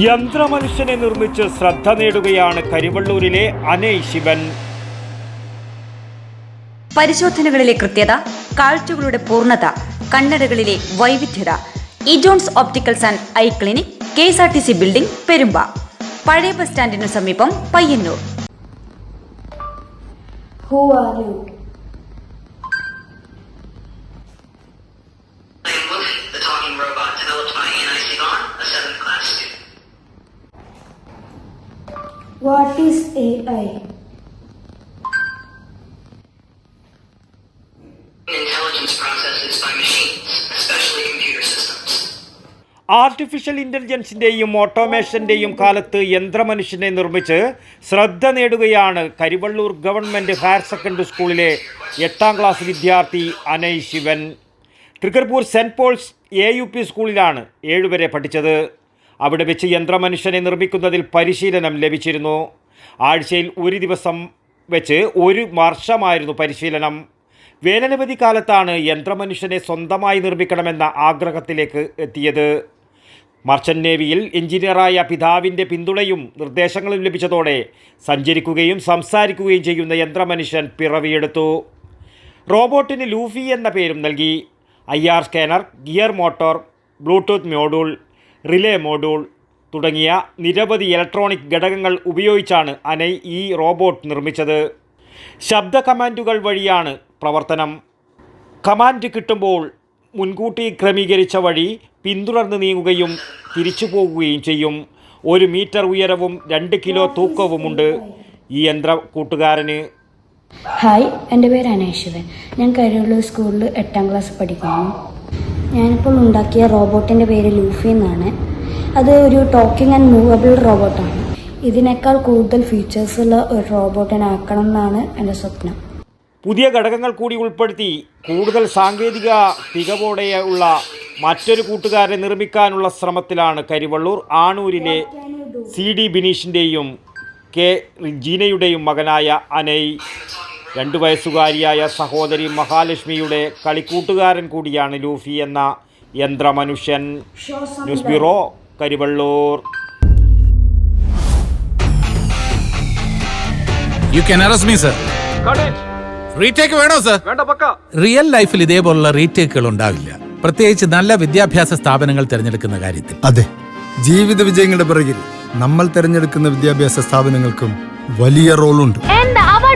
യന്ത്രമനുഷ്യനെ നിർമ്മിച്ച് ശ്രദ്ധ നേടുകയാണ് കരിവള്ളൂരിലെ അനയ് ശിവൻ. പരിശോധനകളിലെ കൃത്യത കാഴ്ചകളുടെ പൂർണത കണ്ണടകളിലെ വൈവിധ്യത ഇജോൺസ് opticals and eye clinic K S R T C building Perumba. പഴയ ബസ് സ്റ്റാൻഡിനു സമീപം Payyanur. Who are you? I am Luffy, the talking robot developed by Anai Sivan, a 7th What is AI? Intelligence processes by machines, especially computer systems. Artificial ഇന്റലിജൻസിന്റെയും ഓട്ടോമേഷന്റെയും കാലത്ത് യന്ത്രമനുഷ്യനെ നിർമ്മിച്ച് ശ്രദ്ധ നേടുകയാണ് Karivellur government higher secondary സ്കൂളിലെ എട്ടാം ക്ലാസ് വിദ്യാർത്ഥി Anay Sivan Trikaripur saint Paul's A U P സ്കൂളിലാണ് ഏഴുവരെ പഠിച്ചത് അവിടെ വെച്ച് യന്ത്രമനുഷ്യനെ നിർമ്മിക്കുന്നതിൽ പരിശീലനം ലഭിച്ചിരുന്നു. ആഴ്ചയിൽ ഒരു ദിവസം വെച്ച് ഒരു വർഷമായിരുന്നു പരിശീലനം. വേനലവധി കാലത്താണ് യന്ത്രമനുഷ്യനെ സ്വന്തമായി നിർമ്മിക്കണമെന്ന ആഗ്രഹത്തിലേക്ക് എത്തിയത്. മർച്ചന്റ് നേവിയിൽ എഞ്ചിനീയറായ പിതാവിന്റെ പിന്തുണയും നിർദ്ദേശങ്ങളും ലഭിച്ചതോടെ സഞ്ചരിക്കുകയും സംസാരിക്കുകയും ചെയ്യുന്ന യന്ത്രമനുഷ്യൻ പിറവിയെടുത്തു. റോബോട്ടിന് ലൂഫി എന്ന പേരും നൽകി. I R scanner gear motor Bluetooth module relay module തുടങ്ങിയ നിരവധി ഇലക്ട്രോണിക് ഘടകങ്ങൾ ഉപയോഗിച്ചാണ് അനൈ ഈ റോബോട്ട് നിർമ്മിച്ചത്. ശബ്ദ കമാൻഡുകൾ വഴിയാണ് പ്രവർത്തനം. കമാൻഡ് കിട്ടുമ്പോൾ മുൻകൂട്ടി ക്രമീകരിച്ച വഴി പിന്തുടർന്ന് നീങ്ങുകയും തിരിച്ചു പോകുകയും ചെയ്യും. ഒരു മീറ്റർ ഉയരവും രണ്ട് കിലോ തൂക്കവുമുണ്ട് ഈ യന്ത്ര കൂട്ടുകാരന്. ഹായ് എന്റെ പേര് അനേശ്വരൻ ഞാൻ കരിവള്ളൂർ സ്കൂളിൽ എട്ടാം ക്ലാസ് പഠിക്കുന്നു. ഞാനിപ്പോൾ ഉണ്ടാക്കിയ റോബോട്ടിന്റെ പേര് ലൂഫി എന്നാണ്. അത് ഒരു ടോക്കിംഗ് ആൻഡ് മൂവബിൾ റോബോട്ടാണ്. ഇതിനേക്കാൾ കൂടുതൽ ഫീച്ചേഴ്സ് ഉള്ള ഒരു റോബോട്ടിനെ ആക്കണം എന്നാണ് എന്റെ സ്വപ്നം. പുതിയ ഘടകങ്ങൾ കൂടി ഉൾപ്പെടുത്തി കൂടുതൽ സാങ്കേതിക തികവോടെയുള്ള മറ്റൊരു കൂട്ടുകാരനെ നിർമ്മിക്കാനുള്ള ശ്രമത്തിലാണ് കരിവള്ളൂർ ആണൂരിലെ സി ഡി ബിനീഷിന്റെയും കെ ജീനയുടെയും മകനായ അനയ് രണ്ടു വയസ്സുകാരിയായ സഹോദരി മഹാലക്ഷ്മിയുടെ കളിക്കൂട്ടുകാരൻ കൂടിയാണ് ലൂഫി എന്ന യന്ത്രമനുഷ്യൻ. News bureau Karivellur. You can arrest me sir retake വേണോ സർ റിയൽ ലൈഫിൽ ഇതേപോലുള്ള റീടേക്കുകൾ ഉണ്ടാവില്ല. പ്രത്യേകിച്ച് നല്ല വിദ്യാഭ്യാസ സ്ഥാപനങ്ങൾ തിരഞ്ഞെടുക്കുന്ന കാര്യത്തിൽ. അതെ. ജീവിത വിജയങ്ങളുടെ പിറകിൽ നമ്മൾ തിരഞ്ഞെടുക്കുന്ന വിദ്യാഭ്യാസ സ്ഥാപനങ്ങൾക്കും വലിയ റോളുണ്ട്.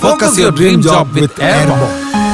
Focus your dream job with Airborne.